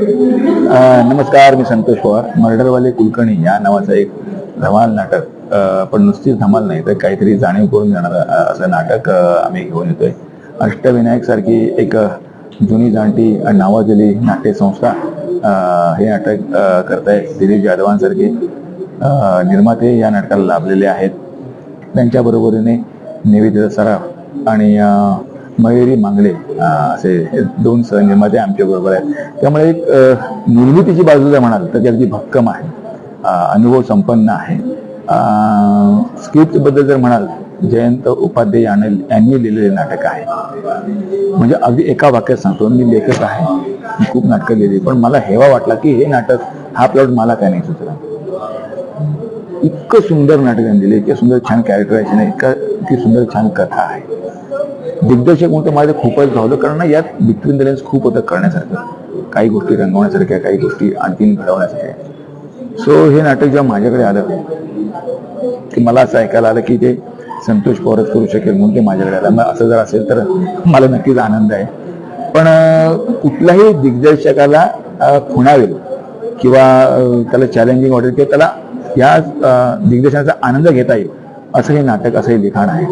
नमस्कार मी संतोष पवार. मर्डरवाले कुलकर्णी या नावाचं एक धमाल नाटक. पण नुसतीच धमाल नाही तर काहीतरी जाणीव करून जाणार असं नाटक आम्ही घेऊन येतोय. अष्टविनायक सारखी एक जुनी जाणती नावाजली नावाजलेली नाट्यसंस्था हे नाटक करताय दिलीप जाधवांसारखे निर्माते या नाटकाला लाभलेले आहेत. त्यांच्या बरोबरीने निवेदिता सराफ आणि मयुरी मांगले. असे दोन सहनिर्माते आमच्या बरोबर आहेत. त्यामुळे एक निर्मितीची बाजू जर म्हणाल तर ती अगदी भक्कम आहे. अनुभव संपन्न आहे. स्क्रिप्टबद्दल जर म्हणाल जयंत उपाध्याय यांनी यांनी लिहिलेले नाटक आहे. म्हणजे अगदी एका वाक्यात सांगतो मी लेखक आहे मी खूप नाटकं लिहिली पण मला हेवा वाटला की हे नाटक हा प्लॉट मला काय नाही सुचला. इतकं सुंदर नाटक त्यांनी दिले इतकं सुंदर छान कॅरेक्टरायझेशन आहे इतका इतकी सुंदर छान कथा आहे. दिग्दर्शक म्हणून माझं खूपच भावलं कारण ना यात बिटवीन द लेन्स खूप होतं करण्यासारखं. काही गोष्टी रंगवण्यासारख्या काही गोष्टी आणखीन घडवण्यासारख्या. सो हे नाटक जेव्हा माझ्याकडे आलं की मला असं ऐकायला आलं की ते संतोष पवारच करू शकेल म्हणून ते माझ्याकडे आलं. मग असं जर असेल तर मला नक्कीच आनंद आहे. पण कुठल्याही दिग्दर्शकाला खुणावेल किंवा त्याला चॅलेंजिंग वाटेल किंवा त्याला या दिग्दर्शनाचा आनंद घेता येईल असं हे नाटक असं हे लिखाण आहे.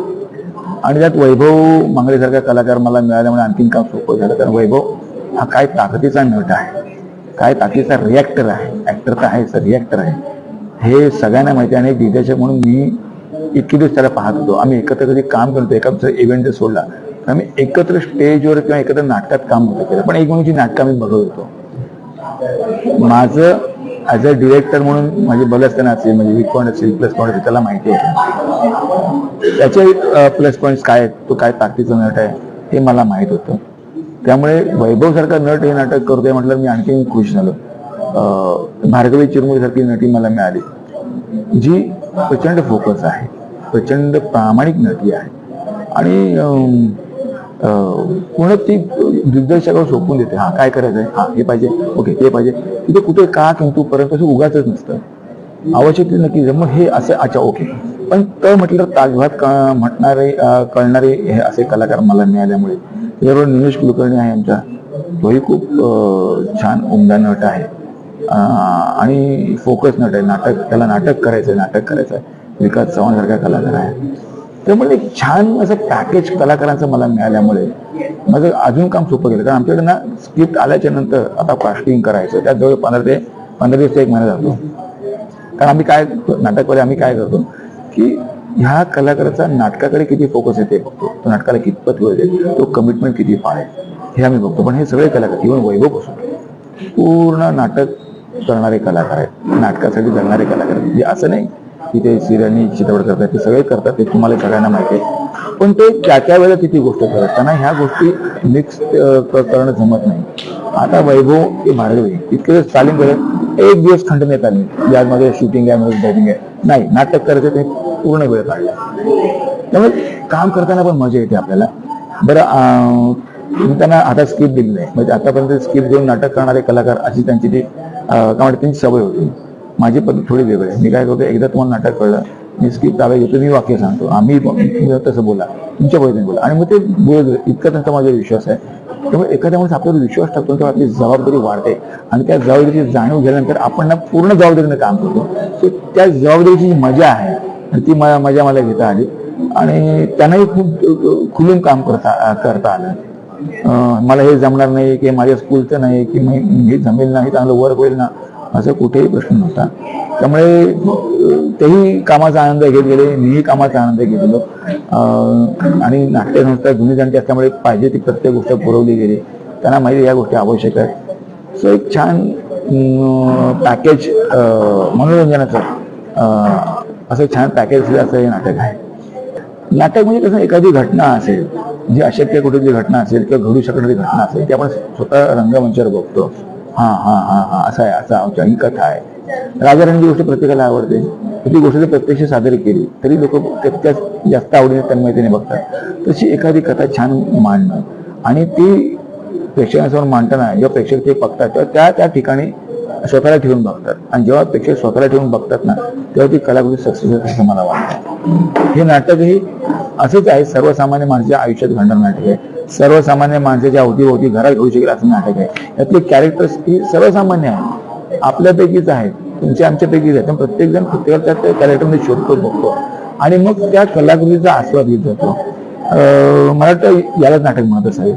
आणि त्यात वैभव मांगळेसारखा कलाकार मला मिळाल्यामुळे आणखीन काम सोपं झालं. कारण वैभव हा काय ताकदीचा नट आहे? काय ताकदीचा रिॲक्टर आहे? ॲक्टर तर आहे सर रिॲक्टर आहे. हे सगळ्यांना माहिती आहे आणि एक दिग्दर्शक म्हणून मी इतके दिवस त्याला पाहत होतो. आम्ही एकत्र कधी काम करतो एका इव्हेंट जर सोडला. तर आम्ही एकत्र स्टेजवर किंवा एकत्र नाटकात काम होतं केलं. पण एक म्हणून नाटकं आम्ही बघत होतो. माझं ॲज अ डिरेक्टर म्हणून माझे बलस्थान असेल म्हणजे वीक पॉईंट असेल प्लस पॉईंट असेल त्याला माहिती होतं. त्याचे प्लस पॉईंट्स काय आहेत? तो काय ताकदीचं नट आहे? हे मला माहीत होतं. त्यामुळे वैभव सारखा नट हे नाटक करतोय म्हटलं मी आणखी खुश झालो. भार्गवी चिरमुरे सारखी नटी मला मिळाली. जी प्रचंड फोकस आहे. प्रचंड प्रामाणिक नटी आहे. आणि पूर्ण ती दिग्दर्शकावर सोपून देते. हा काय करायचं आहे हा हे पाहिजे. ओके ते पाहिजे. तिथे कुठे का किंतु परंतु असं उगाच नसतं. आवश्यक ते नक्की मग हे असं अच्छा ओके. पण तर म्हटलं तर ताजभात म्हटणारे कळणारे हे असे कलाकार मला मिळाल्यामुळे. त्याच्याबरोबर निलेश कुलकर्णी आहे आमचा. तोही खूप छान उमदा नट आहे. आणि फोकस नट आहे. नाटक त्याला नाटक करायचं आहे नाटक करायचं आहे विकास चव्हाण सारखा कलाकार आहे त्यामुळे एक छान असं पॅकेज कलाकारांचं मला मिळाल्यामुळे माझं अजून काम सोपं गेलं. कारण आमच्याकडे ना स्क्रिप्ट आल्याच्यानंतर आता कास्टिंग करायचं. त्यात जवळ पंधरा ते पंधरा दिवस ते एक महिना जातो. कारण आम्ही काय नाटकवाले आम्ही काय करतो? की ह्या कलाकाराचा नाटकाकडे किती फोकस येते बघतो तो नाटकाला कितपत वेळ देईल तो कमिटमेंट किती पाळेल? हे आम्ही बघतो. पण हे सगळे कलाकार इव्हन वैभव असो पूर्ण नाटक करणारे कलाकार आहेत. नाटकासाठी जगणारे कलाकार आहेत. म्हणजे असं नाही की ते सिरियलनी चित्रपट करतात ते सगळे करतात ते तुम्हाला सगळ्यांना माहिती आहे. पण ते त्या त्या वेळेला किती गोष्ट करतात? त्यांना ह्या गोष्टी मिक्स करणं जमत नाही. आता वैभव ते भार्गवी इतके दिवस तालीम करत एक दिवस खंड नाही तालीम आज माझं शूटिंग आहे माझं डायटिंग आहे. नाही नाटक करायचं ते पूर्ण वेळ काढला. त्यामुळे काम करताना पण मजा येते आपल्याला. बरं मी त्यांना आता स्किप दिली नाही. म्हणजे आतापर्यंत स्किप देऊन नाटक करणारे कलाकार अशी त्यांची ती काय म्हणते त्यांची सवय होती. माझी पद्धत थोडी वेगळी आहे. मी काय करतो एकदा तुम्हाला नाटक कळलं मी स्किप ताब्यात घेतो मी वाक्य सांगतो. आम्ही तसं बोला. तुमच्या पद्धतीने बोला. आणि मग ते बोलत इतका त्यांचा माझा विश्वास आहे. त्यामुळे एखाद्या माणूस आपल्यावर विश्वास टाकतो तेव्हा आपली जबाबदारी वाढते. आणि त्या जबाबदारीची जाणीव झाल्यानंतर आपण ना पूर्ण जबाबदारीनं काम करतो. सो त्या जबाबदारीची जी मजा आहे ती मला मजा मला घेता आली. आणि त्यांनाही खूप खुलून काम करता करता आलं. मला हे जमणार नाही की माझ्या स्कूलचं नाही की मी हे जमेल नाही चांगलं वर्क होईल ना असं कुठेही प्रश्न नव्हता. त्यामुळे तेही कामाचा आनंद घेत गेले मीही कामाचा आनंद घेत गेलो. आणि नाट्यसंस्था जुनी जाणती असल्यामुळे पाहिजे ती प्रत्येक गोष्ट पुरवली गेली. त्यांना माहिती या गोष्टी आवश्यक आहेत. सो एक छान पॅकेज मनोरंजनाचं असं छान पॅकेज असं हे नाटक आहे. नाटक म्हणजे कसं एखादी घटना असेल जी अशक्य कुठेतरी घटना असेल किंवा घडू शकणारी घटना असेल ती आपण स्वतः रंगमंचावर बघतो. हा हा हा हा असं आहे असं आमच्या ही कथा आहे. राजाराणीची गोष्ट प्रत्येकाला आवडते. ती गोष्ट जर प्रत्यक्ष सादर केली तरी लोक तितक्याच जास्त आवडीने तन्मयतेने बघतात. तशी एखादी कथा छान मांडणं. आणि ती प्रेक्षकांसमोर मांडताना जेव्हा प्रेक्षक ते बघतात तेव्हा त्या त्या ठिकाणी स्वतःला ठेवून बघतात. आणि जेव्हा प्रेक्षक स्वतःला ठेवून बघतात ना तेव्हा ती कलाकृती सक्सेस होते असं मला वाटतं. हे नाटक ही असंच आहे सर्वसामान्य माणसाच्या आयुष्यात घडणारं नाटक आहे. सर्वसामान्य माणसाच्या अवतीभोवती घरात घेऊ शकेल असं नाटक आहे. यातले कॅरेक्टर्स ही सर्वसामान्य आहे आपल्यापैकीच आहेत तुमच्या आमच्यापैकीच आहेत. पण प्रत्येक जण प्रत्येकाच्या त्या कॅरेक्टरमध्ये शोधतो बघतो. आणि मग त्या कलाकृतीचा आस्वाद घेत जातो. मला वाटतं यालाच नाटक म्हणत असावे